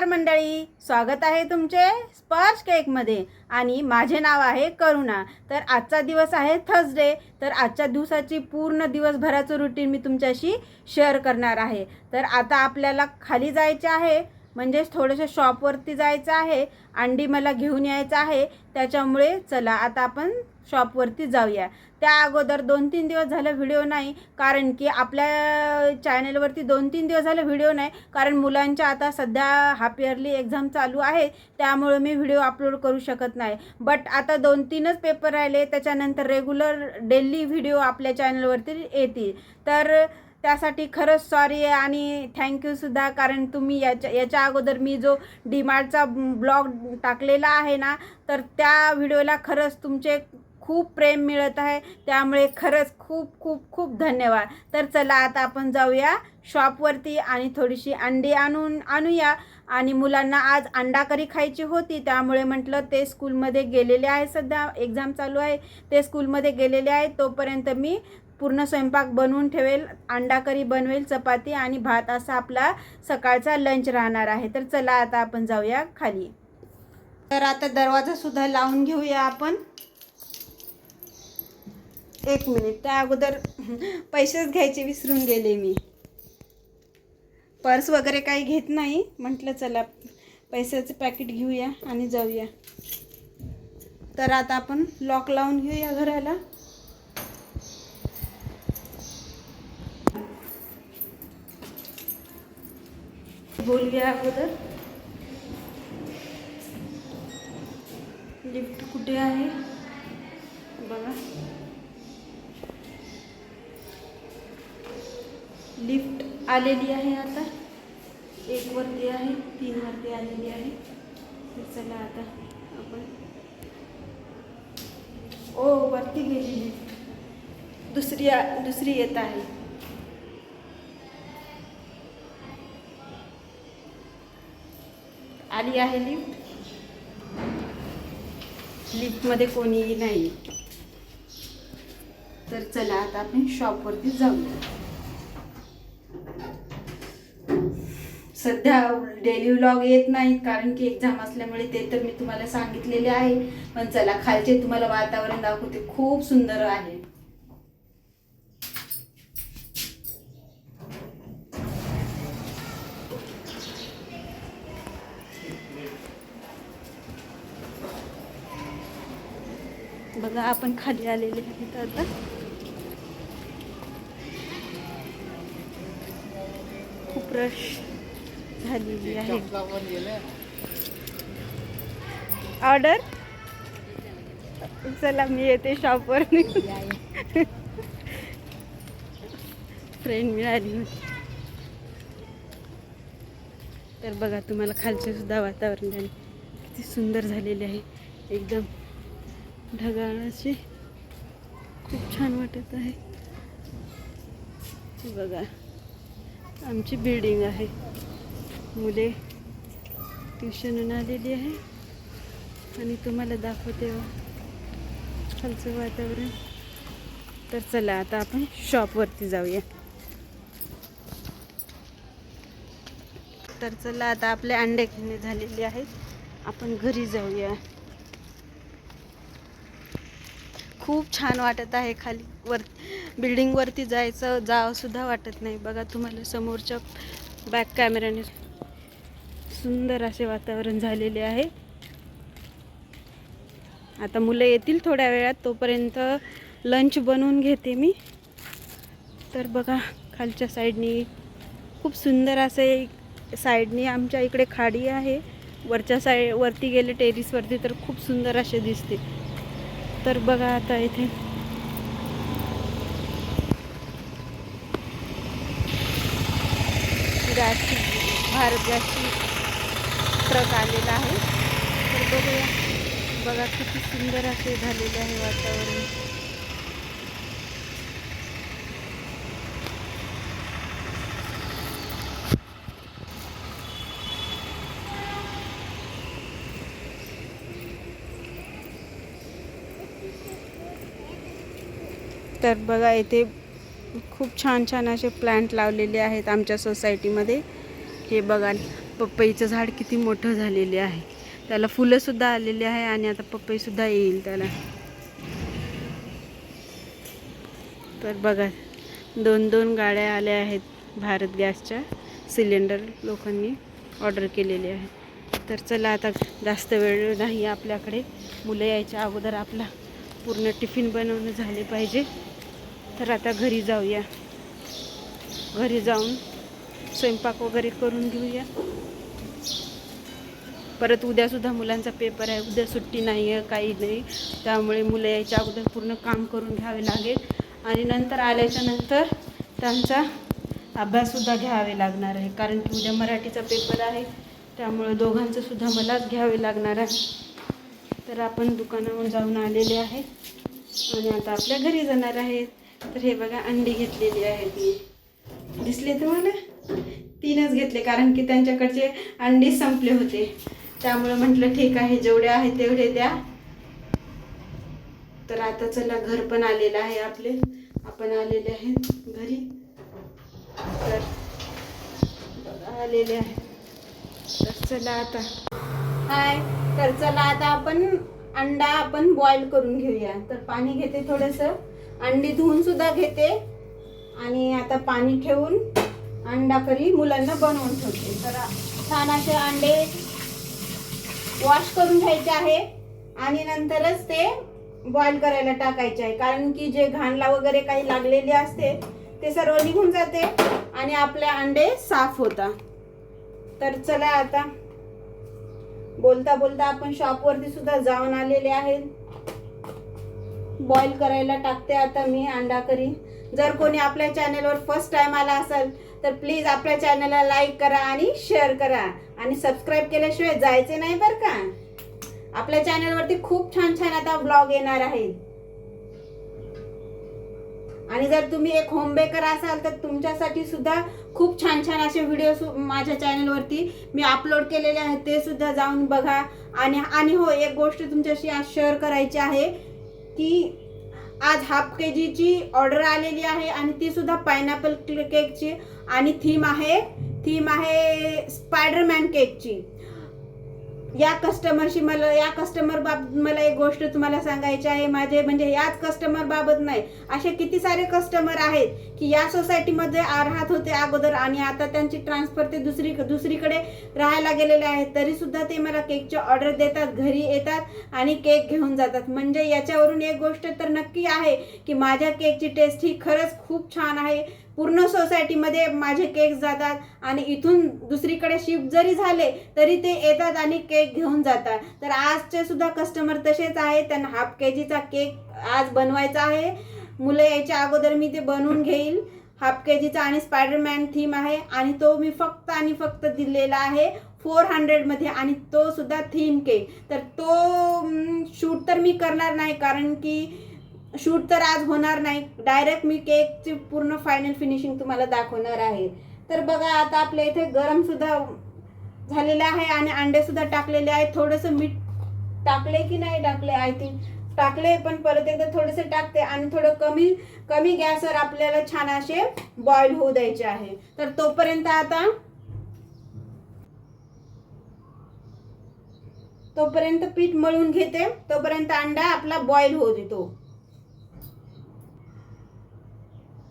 नमस्कार मंडळी. स्वागत आहे तुमचे स्पर्श केकमध्ये. आणि माझे नाव आहे करुणा. तर आजचा दिवस आहे थर्सडे. तर आजच्या दिवसाची पूर्ण दिवसभराचं रुटीन मी तुमच्याशी शेअर करणार आहे. तर आता आपल्याला खाली जायचे आहे. म्हणजेच थोडंसं शॉपवरती जायचं आहे अंडी मला घेऊन यायचं आहे त्याच्यामुळे चला आता आपण शॉपवरती जाऊया. त्या अगोदर दोन तीन दिवस झालं व्हिडिओ नाही कारण की आपल्या चॅनलवरती दोन तीन दिवस झालं व्हिडिओ नाही कारण मुलांच्या आता सध्या हाफ इयरली एक्झाम चालू आहे त्यामुळे मी व्हिडिओ अपलोड करू शकत नाही. बट आता दोन तीनच पेपर राहिले त्याच्यानंतर रेग्युलर डेली व्हिडिओ आपल्या चॅनलवरती येतील. तर त्यासाठी खरंच सॉरी आहे आणि थँक्यूसुद्धा कारण तुम्ही याच्या याच्या अगोदर मी जो डीमार्टचा ब्लॉग टाकलेला आहे ना तर त्या व्हिडिओला खरंच तुमचे खूप प्रेम मिळत आहे. त्यामुळे खरंच खूप खूप खूप धन्यवाद. तर चला आता आपण जाऊया शॉपवरती आणि थोडीशी अंडी आणून आणूया. आणि मुलांना आज अंडा करी खायची होती त्यामुळे म्हटलं ते स्कूलमध्ये गेलेले आहे सध्या. एक्झाम चालू आहे. ते स्कूलमध्ये गेलेले आहे. तोपर्यंत मी पूर्ण स्वयंपाक बनवून ठेवेल अंडा करी बनवेल चपाती आणि भात असा आपला सकाळचा लंच राहणार आहे. तर चला आता आपण जाऊया खाली. तर आता दरवाजा सुद्धा लावून घेऊया आपण. एक मिनिट त्या अगोदर पैसेच घ्यायचे विसरून गेले मी. पर्स वगैरे काही घेत नाही. म्हटलं चला पैशाचं पॅकेट घेऊया आणि जाऊया. तर आता आपण लॉक लावून घेऊया घराला. बोलूया अगोदर लिफ्ट कुठे आहे? बघा। लिफ्ट आलेली आहे आता। एक वरती आहे, तीन वरती आलेली आहे। चला आता आपण ओ, वरती गेली लिफ्ट. दुसरी दुसरी येत आहे. आली आहे लिफ्ट. लिफ्टमध्ये कोणीही नाही. तर चला आता आपण शॉपवरती जाऊया सध्या डेली व्लॉग येत नाहीत कारण की एक्झाम असल्यामुळे ते तर मी तुम्हाला सांगितलेले आहे. पण चला खालचे तुम्हाला वातावरण दाखवते. खूप सुंदर आहे. बघा आपण खाली आलेले आहेत आता. खूप रश झालेली आहे. ऑर्डर चला मी येते शॉपवर फ्रेंड मिळाली तर बघा तुम्हाला खालचे सुद्धा वातावरण झाले किती सुंदर झालेले आहे. एकदम ढगाळ असे खूप छान वाटत आहे. बघा आमची बिल्डिंग आहे. मुले ट्युशनहून आलेली आहे. आणि तुम्हाला दाखवते हो. खालचं वातावरण. तर चला आता आपण शॉपवरती जाऊया. तर चला आता आपले अंडे घेणे झालेले आहेत. आपण घरी जाऊया. खूप छान वाटत आहे खाली वर बिल्डिंगवरती जायचं जावंसुद्धा वाटत नाही. बघा तुम्हाला समोरच्या बॅक कॅमेऱ्याने सुंदर असे वातावरण झालेले आहे. आता मुलं येतील थोड्या वेळात तोपर्यंत लंच बनवून घेते मी. तर बघा खालच्या साईडनी खूप सुंदर असे साईडनी आमच्या इकडे खाडी आहे. वरच्या साईड वरती गेले टेरिसवरती तर खूप सुंदर असे दिसते. तर बघा आता इथे. गॅसची भारत गॅसची ट्रक आलेला आहे. तर बघूया. बघा किती सुंदर असे झालेले आहे वातावरण. तर बघा इथे खूप छान छान असे प्लांट लावलेले आहेत आमच्या सोसायटीमध्ये हे बघा पपईचं झाड किती मोठं झालेले आहे. त्याला फुलंसुद्धा आलेली आहे आणि आता पपईसुद्धा येईल त्याला. तर बघा दोन दोन गाड्या आल्या आहेत भारत गॅसच्या. सिलेंडर लोकांनी ऑर्डर केलेले आहे. तर चला आता जास्त वेळ नाही आपल्याकडे. मुलं यायच्या अगोदर आपला पूर्ण टिफिन बनवणं झाले पाहिजे. तर आता घरी जाऊया. घरी जाऊन स्वयंपाक वगैरे करून घेऊया. परत उद्यासुद्धा मुलांचा पेपर आहे. उद्या सुट्टी नाही आहे काही नाही. त्यामुळे मुलं यायच्या अगोदर पूर्ण काम करून घ्यावे लागेल. आणि नंतर आल्याच्यानंतर त्यांचा अभ्याससुद्धा घ्यावे लागणार आहे. कारण की उद्या मराठीचा पेपर आहे. त्यामुळे दोघांचंसुद्धा मलाच घ्यावे लागणार आहे. तर आपण दुकानावर जाऊन आलेले आहे. आणि आता आपल्या घरी जाणार आहेत तर हे बघा अंडी घेतलेली आहेत मी. दिसले तुम्हाला? तीनच घेतले कारण की त्यांच्याकडचे अंडी संपले होते. त्यामुळे म्हटलं ठीक आहे जेवढे आहे तेवढे द्या. तर आता चला घर पण आलेलं आहे आपले. आपण आलेले आहेत घरी. तर बघा, आलेले आहे. तर चला आता. हाय तर चला आता आपण अंडा आपण बॉईल करून घेऊया. तर पाणी घेते थोडंसं. अंडी धुवून सुद्धा घेते. आणि आता पाणी ठेवून अंडा करी मुलांना बनवून ठेवते. तर छान असे अंडे वॉश करून घ्यायचे आहे. आणि नंतरच ते बॉईल करायला टाकायचे आहे. कारण की जे घाणला वगैरे काही लागलेले असते ते सर्व निघून जाते आणि आपले अंडे साफ होतात. तर चला आता बोलता बोलता आपण शॉपवरती सुद्धा जाऊन आलेले आहेत. बॉईल करायला टाकते आता मी अंडा करी. जर कोणी आपल्या चॅनलवर फर्स्ट टाइम आला असेल तर प्लीज आपल्या चॅनलला लाईक करा आणि शेअर करा. आणि सबस्क्राईब केल्याशिवाय जायचे नाही बरं का. आपल्या चॅनलवरती खूप छान छान आता ब्लॉग येणार आहे आणि जर तुम्ही एक होम बेकर असाल तर तुमच्यासाठी सुद्धा खूप छान छान असे व्हिडिओ माझ्या चॅनलवरती मी अपलोड केलेले आहेत ते सुद्धा जाऊन बघा. आणि आणि हो एक गोष्ट तुमच्याशी आज शेअर करायची आहे. की आज हाफ के जीची ऑर्डर आलेली आहे आणि ती सुद्धा पायनॅपल केकची आणि थीम आहे थीम आहे स्पायडरमॅन केकची या कस्टमरशी मला या कस्टमर बाब मला एक गोष्ट तुम्हाला सांगायची आहे. माझे म्हणजे याच कस्टमर बाबत नाही. असे किती सारे कस्टमर आहेत की या सोसायटीमध्ये राहत होते अगोदर आणि आता त्यांची ट्रान्सफर ते दुसरी दुसरीकडे राहायला गेलेले आहेत. तरीसुद्धा ते मला केकचे ऑर्डर देतात घरी येतात आणि केक घेऊन जातात. म्हणजे याच्यावरून एक गोष्ट तर नक्की आहे की माझ्या केकची टेस्ट ही खरंच खूप छान आहे. पूर्ण सोसायटीमध्ये माझे केक जातात आणि इथून दुसरीकडे शिफ्ट जरी झाले तरी ते येतात आणि केक घेऊन जातात. तर आजचे सुद्धा कस्टमर तसेच आहे त्यांना हाफ के जीचा केक आज बनवायचा आहे. मुलं यायच्या अगोदर मी ते बनवून घेईल. हाफ के जीचा आणि स्पायडरमॅन थीम आहे आणि तो मी फक्त आणि फक्त दिलेला आहे फोर हंड्रेडमध्ये आणि तो सुद्धा थीम केक तर तो शूट तर मी करणार नाही कारण की शूट तर आज होणार नाही. डायरेक्ट मी केकची पूर्ण फायनल फिनिशिंग तुम्हाला दाखवणार आहे. तर बघा आता आपल्या इथे गरम सुद्धा झालेलं आहे आणि अंडे सुद्धा टाकलेले आहेत. थोडंसं मीठ टाकले की नाही टाकले आय थिंक टाकले पण परत एकदा थोडेसे टाकते आणि थोडं कमी कमी गॅसवर आपल्याला छान असे बॉईल होऊ द्यायचे आहे. तर तोपर्यंत आता तोपर्यंत पीठ मळून घेते. तोपर्यंत अंडा आपला बॉईल होऊ देतो.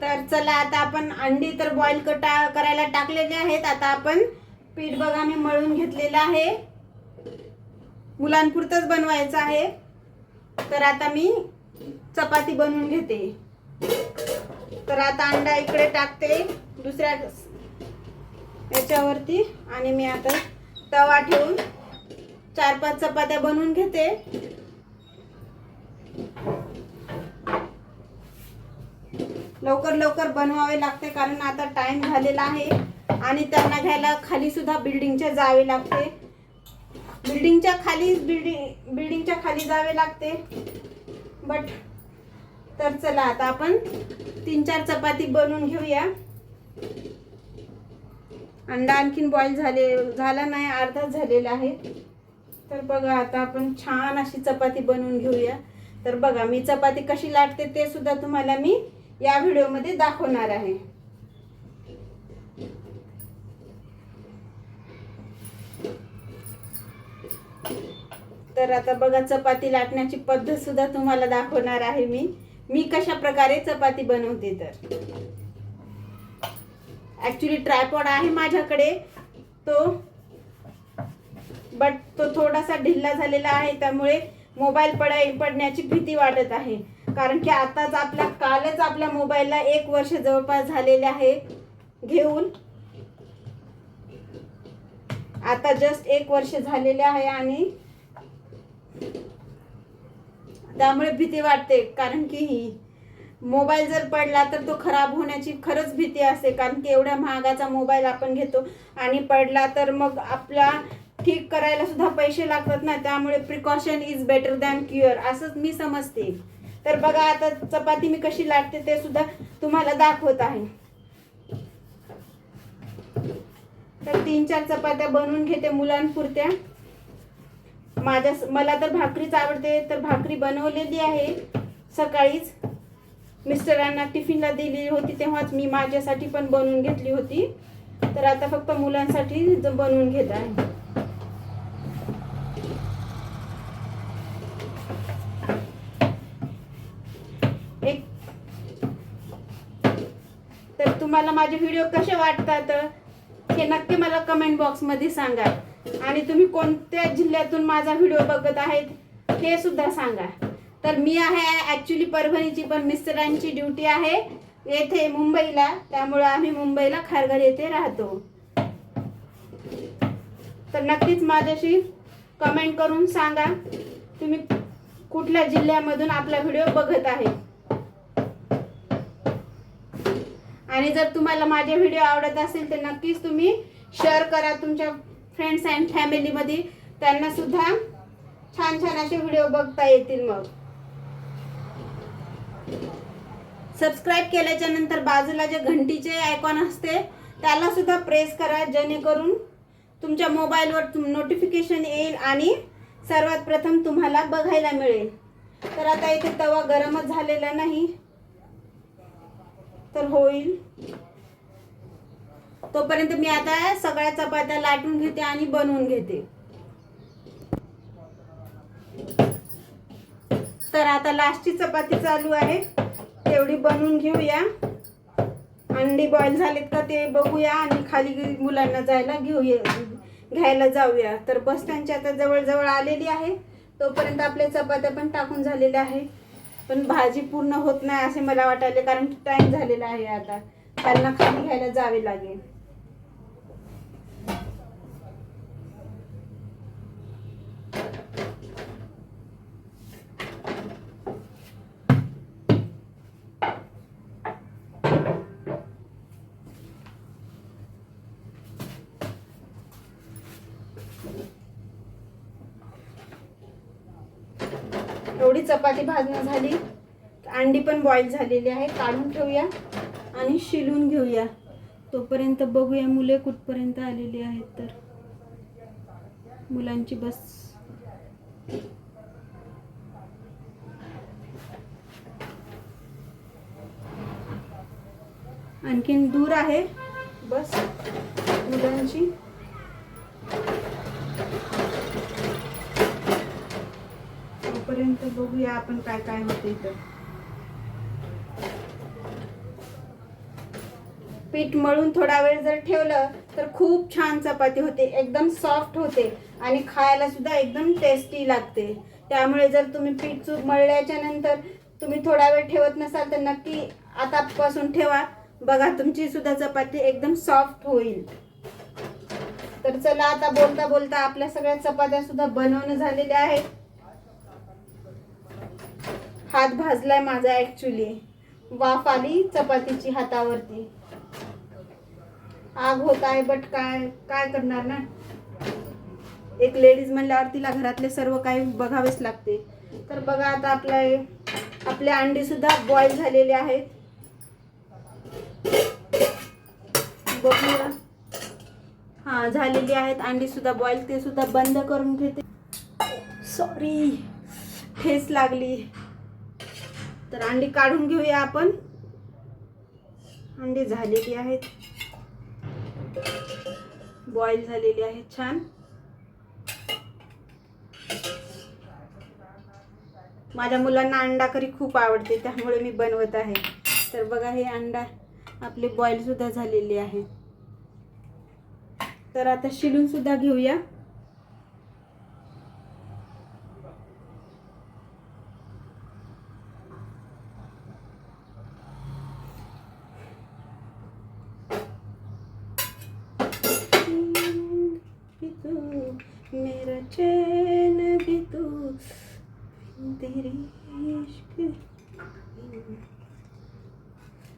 तर चला आता आपण अंडी तर बॉईल कटा करायला टाकलेले आहेत. आता आपण पीठ बघा मी मळून घेतलेलं आहे. मुलांपुरतंच बनवायचं आहे. तर आता मी चपाती बनवून घेते. तर आता अंडा इकडे टाकते दुसऱ्या याच्यावरती. आणि मी आता तवा ठेवून चार पाच चपात्या बनवून घेते. लवकर लवकर बनवावे लागते कारण आता टाइम झालेला आहे आणि त्यांना घ्यायला खाली सुद्धा बिल्डिंगच्या जावे लागते. बिल्डिंगच्या खाली बिल्डिंग बिल्डिंगच्या खाली जावे लागते. बट तर चला आता आपण तीन चार चपाती बनवून घेऊया. अंडा आणखीन बॉईल झाले झाला नाही अर्धाच झालेला आहे. तर बघा आता आपण छान अशी चपाती बनवून घेऊया. तर बघा मी चपाती कशी लाटते ते सुद्धा तुम्हाला मी या व्हिडिओमध्ये दाखवणार आहे. तर आता बघा चपाती लाटण्याची पद्धत सुद्धा तुम्हाला दाखवणार आहे मी. मी कशा प्रकारे चपाती बनवते तर. ऍक्च्युली ट्रायपॉड आहे माझ्याकडे. तो बट तो थोडासा ढिल्ला झालेला आहे त्यामुळे मोबाईल पडाय पडण्याची भीती वाटत आहे. कारण की आताच आपल्या कालच आपल्या मोबाईलला एक वर्ष जवळपास झालेले आहे घेऊन. आता जस्ट एक वर्ष झालेले आहे आणि त्यामुळे भीती वाटते. कारण की मोबाईल जर पडला तर तो खराब होण्याची खरंच भीती असते. कारण की एवढ्या महागाचा मोबाईल आपण घेतो आणि पडला तर मग आपला ठीक करायला सुद्धा पैसे लागतात ना. त्यामुळे precaution is better than cure असंच मी समजते. तर बघा आता चपाती मी कशी लाटते ते सुद्धा तुम्हाला दाखवत आहे. तर तीन चार चपात्या बनवून घेते मुलांपुरत्या. माझ्या मला तर भाकरीच आवडते तर भाकरी बनवलेली आहे सकाळीच. मिस्टरांना टिफिनला दिली होती तेव्हाच मी माझ्यासाठी पण बनवून घेतली होती. तर आता फक्त मुलांसाठी बनवून घेत आहे. तर तुम्हाला माझे व्हिडिओ कसे वाटतात? हे नक्की मला कमेंट बॉक्समध्ये सांगा. आणि तुम्ही कोणत्या जिल्ह्यातून माझा व्हिडिओ बघत आहेत हे सुद्धा सांगा. तर मी आहे ॲक्च्युली परभणीची पण मिस्टरांची ड्युटी आहे येथे मुंबईला. त्यामुळे आम्ही मुंबईला खारघर येथे राहतो. तर नक्कीच माझ्याशी कमेंट करून सांगा. तुम्ही कुठल्या जिल्ह्यामधून आपला व्हिडिओ बघत आहे? आणि जर तुम्हाला माझे व्हिडिओ आवडत असेल तर नक्कीच तुम्ही शेअर करा तुमच्या फ्रेंड्स अँड फॅमिलीमध्ये त्यांना सुद्धा छान छान असे व्हिडिओ बघता येतील मग. सबस्क्राईब केल्याच्यानंतर बाजूला जे घंटीचे आयकॉन असते त्याला सुद्धा प्रेस करा जेणेकरून तुमच्या मोबाईलवर नोटिफिकेशन येईल आणि सर्वात प्रथम तुम्हाला बघायला मिळेल. तर आता इथे तवा गरमच झालेला नाही. तर होईल. तोपर्यंत मी आता सगळ्या चपात्या लाटून घेते आणि बनवून घेते. तर आता लास्टची चपाती चालू आहे. तेवढी बनवून घेऊया. अंडी बॉईल झालेत का ते बघूया आणि खाली मुलांना जायला घेऊया घ्यायला जाऊया. तर बस स्टँडची आता जवळजवळ आलेली आहे. तोपर्यंत आपल्या चपात्या पण टाकून झालेल्या आहे. पण भाजी पूर्ण होत नाही असे मला वाटायले कारण की टाइम झालेला आहे आता. त्यांना खाली घ्यायला जावे लागेल. एवढी चपाती भाजणं झाली. अंडी पण बॉईल झालेली आहे. काढून ठेवूया आणि शिलून घेऊया. तोपर्यंत बघूया मुले कुठपर्यंत आलेली आहेत तर. मुलांची बस. आणखीन दूर आहे बस मुलांची. तोपर्यंत बघूया आपण काय काय होते इथं. पीठ मळून थोडा वेळ जर ठेवलं तर खूप छान चपाती होते. एकदम सॉफ्ट होते आणि खायला सुद्धा एकदम टेस्टी लागते. त्यामुळे जर तुम्ही पीठ चूप मळल्याच्या नंतर तुम्ही थोडा वेळ ठेवत नसाल तर नक्की आतापासून ठेवा. बघा तुमची सुद्धा चपाती एकदम सॉफ्ट होईल. तर चला आता बोलता बोलता आपल्या सगळ्या चपात्या सुद्धा बनवणं झालेल्या आहेत. हात भाजलाय माझा ऍक्च्युली वाफ आली चपातीची हातावरती. आग होत आहे बट काय काय करणार ना? एक लेडीज म्हणल्यावर तिला घरातले सर्व काही बघावेच लागते. तर बघा आता आपला आपले अंडी सुद्धा बॉईल झालेले आहेत. बघूया हा झालेली आहेत अंडी सुद्धा बॉईल ते सुद्धा बंद करून घेते. सॉरी ठेस लागली. तर अंडी काढून घेऊया आपण. अंडी झालेली आहेत. बॉईल झालेली आहेत छान. माझ्या मुलांना अंडा करी खूप आवडते त्यामुळे मी बनवत आहे. तर बघा हे अंडा आपले बॉईलसुद्धा झालेले आहे. तर आता शिलून सुद्धा घेऊया.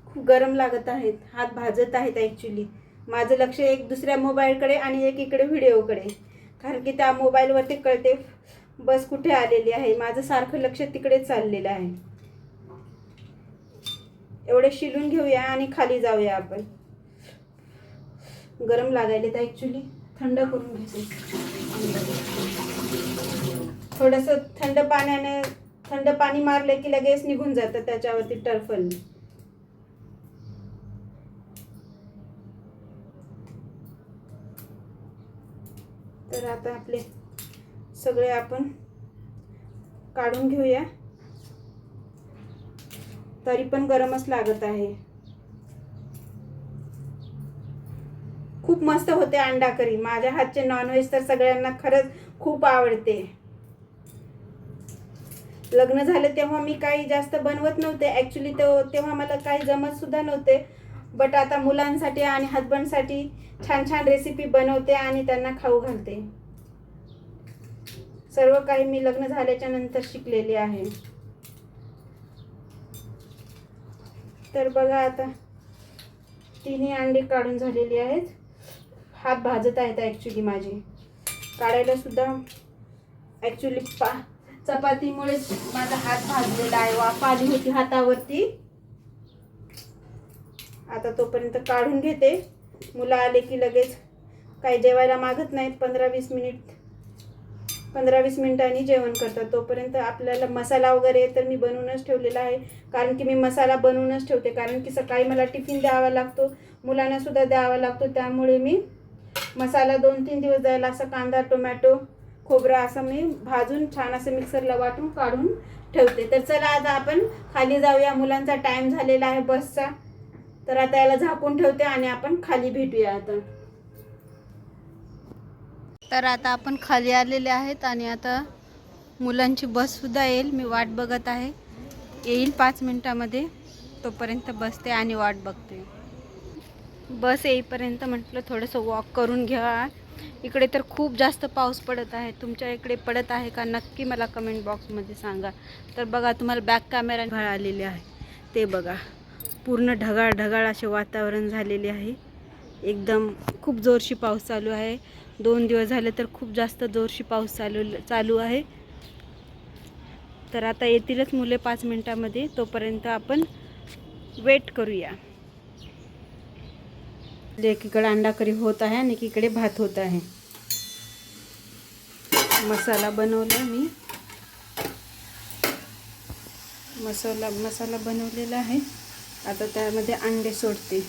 खूप गरम लागत आहेत. हात भाजत आहेत ॲक्च्युली माझं लक्ष एक दुसऱ्या मोबाईलकडे आणि एक इकडे व्हिडिओकडे कारण की त्या मोबाईलवरती कळते बस कुठे आलेली आहे. माझं सारखं लक्ष तिकडे चाललेलं आहे. एवढे शिलून घेऊया आणि खाली जाऊया आपण. गरम लागायले तर ॲक्च्युली थंड करून घ्यायचे थोडंसं थंड पाण्याने थंड पाणी मारले की लगेच निघून जातं त्याच्यावरती टर्फल. तर आता आपले सगळे आपण काढून घेऊया. तरी पण गरमच लागत आहे. खूप मस्त होते अंडा करी माझ्या हातचे नॉनव्हेज तर सगळ्यांना खरंच खूप आवडते. लग्न झालं तेव्हा मी काही जास्त बनवत नव्हते. ॲक्च्युली तो तेव्हा मला काही जमत सुद्धा नव्हते. बट आता मुलांसाठी आणि हजबंडसाठी छान छान रेसिपी बनवते आणि त्यांना खाऊ घालते. सर्व काही मी लग्न झाल्याच्यानंतर शिकलेले आहे. तर बघा आता तिन्ही अंडी काढून झालेली आहेत. हात भाजत आहेत ॲक्च्युली माझे. काढायला सुद्धा ॲक्च्युली पा चपातीमुळेच माझा हात भाजलेला आहे. वाफ आली होती हातावरती. आता तोपर्यंत काढून घेते. मुलं आले की लगेच काही जेवायला मागत नाहीत. पंधरा वीस मिनिट पंधरा वीस मिनिटांनी जेवण करतात. तोपर्यंत आपल्याला मसाला वगैरे तर मी बनवूनच ठेवलेला आहे. कारण की मी मसाला बनवूनच ठेवते. कारण की सकाळी मला टिफिन द्यावा लागतो. मुलांनासुद्धा द्यावा लागतो. त्यामुळे मी मसाला दोन तीन दिवस जायला असं कांदा टोमॅटो खोबरं असं मी भाजून छान असं मिक्सरला वाटून काढून ठेवते. तर चला आता आपण खाली जाऊया. मुलांचा टाईम झालेला आहे बसचा. तर आता याला झाकून ठेवते आणि आपण खाली भेटूया आता. तर आता आपण खाली आलेले आहेत आणि आता मुलांची बससुद्धा येईल. मी वाट बघत आहे. येईल पाच मिनटामध्ये. तोपर्यंत बसते आणि वाट बघते. बस येईपर्यंत म्हटलं थोडंसं वॉक करून घ्या. इकडे तर खूप जास्त पाऊस पडत आहे. तुमच्या इकडे पडत आहे का? नक्की मला कमेंट बॉक्समध्ये सांगा. तर बघा तुम्हाला बॅक कॅमेरा घळ आलेले आहे. ते बघा. पूर्ण ढगाळ ढगाळ असे वातावरण झालेले आहे. एकदम खूप जोरशी पाऊस चालू आहे. दोन दिवस झाले तर खूप जास्त जोरशी पाऊस चालू चालू आहे. तर आता येतीलच मुले पाच मिनटामध्ये. तोपर्यंत आपण वेट करूया. एकीकडे अंडा करी होत आहे आणि एकीकडे भात होत आहे मसाला बनवला मी। मसाला मसाला बनवलेला आहे आता त्यामध्ये अंडे सोडते।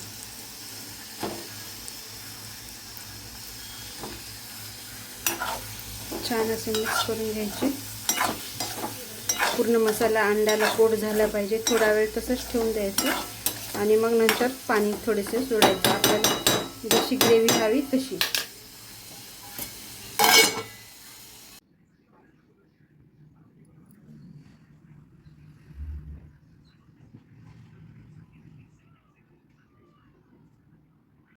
छान असे मिक्स करून घ्यायचे। पूर्ण मसाला अंड्याला कोट झाला पाहिजे। थोडा वेळ तसंच ठेवून द्यायचं। आणि मग नंतर पाणी थोडेसे सोडायचं। आपल्याला जशी ग्रेव्ही हवी तशी.